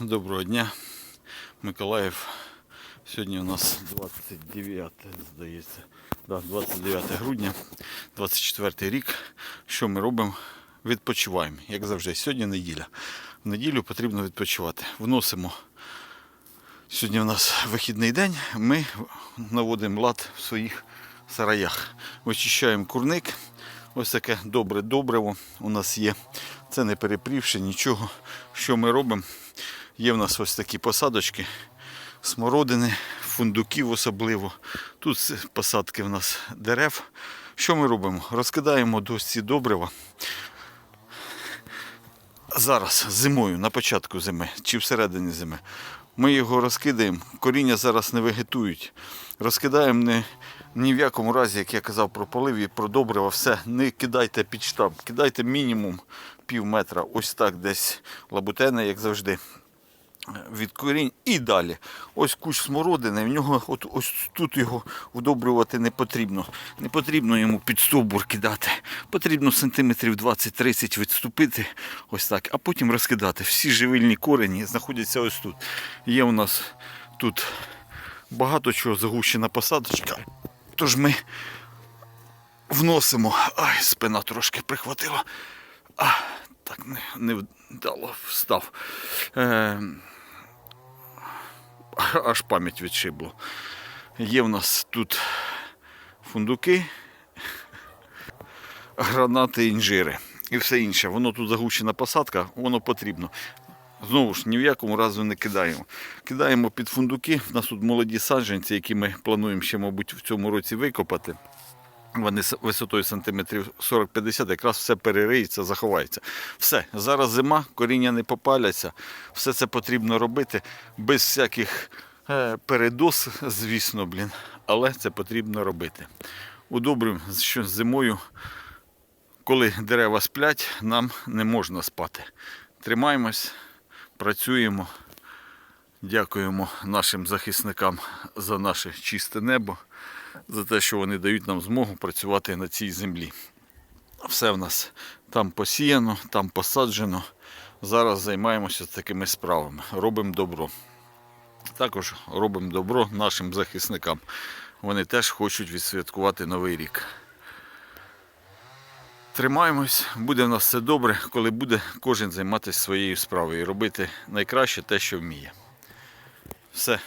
Доброго дня, Миколаїв. Сьогодні у нас 29, здається, да, 29 грудня, 24 рік. Що ми робимо? Відпочиваємо, як завжди. Сьогодні неділя. В неділю потрібно відпочивати. Вносимо. Сьогодні у нас вихідний день. Ми наводимо лад в своїх сараях. Вичищаємо курник. Ось таке добре добриво у нас є. Це не перепрівши нічого. Що ми робимо? Є в нас ось такі посадочки, смородини, фундуків особливо. Тут посадки в нас дерев. Що ми робимо? Розкидаємо досці добрива. Зараз зимою, на початку зими чи всередині зими. Ми його розкидаємо, коріння зараз не вегетують. Розкидаємо не, ні в якому разі, як я казав про полив і про добрива, все, не кидайте під штаб, кидайте мінімум пів метра, ось так десь лабутени, як завжди від корінь і далі. Ось кущ смородини, в нього от, ось тут його вдобрювати не потрібно. Не потрібно йому під стовбур кидати. Потрібно сантиметрів 20-30 відступити, ось так, а потім розкидати. Всі живильні корені знаходяться ось тут. Є у нас тут багато чого загущена посадочка. Тож ми вносимо. Ай, спина трошки прихватила. А, так не, не вдало встав. Е, аж пам'ять відшибло. Є в нас тут фундуки, гранати, інжири і все інше. Воно тут загущена посадка, воно потрібно. Знову ж ні в якому разу не кидаємо. Кидаємо під фундуки. У нас тут молоді саджанці, які ми плануємо ще, мабуть, в цьому році викопати. Вони висотою сантиметрів 40-50, якраз все перериється, заховається. Все, зараз зима, коріння не попаляться. Все це потрібно робити без всяких е, передоз, звісно, блін. Але це потрібно робити. Удобрим, що зимою, коли дерева сплять, нам не можна спати. Тримаємось, працюємо. Дякуємо нашим захисникам за наше чисте небо, за те, що вони дають нам змогу працювати на цій землі. Все в нас там посіяно, там посаджено. Зараз займаємося такими справами. Робимо добро. Також робимо добро нашим захисникам. Вони теж хочуть відсвяткувати Новий рік. Тримаємось, буде в нас все добре, коли буде кожен займатися своєю справою і робити найкраще те, що вміє. Все,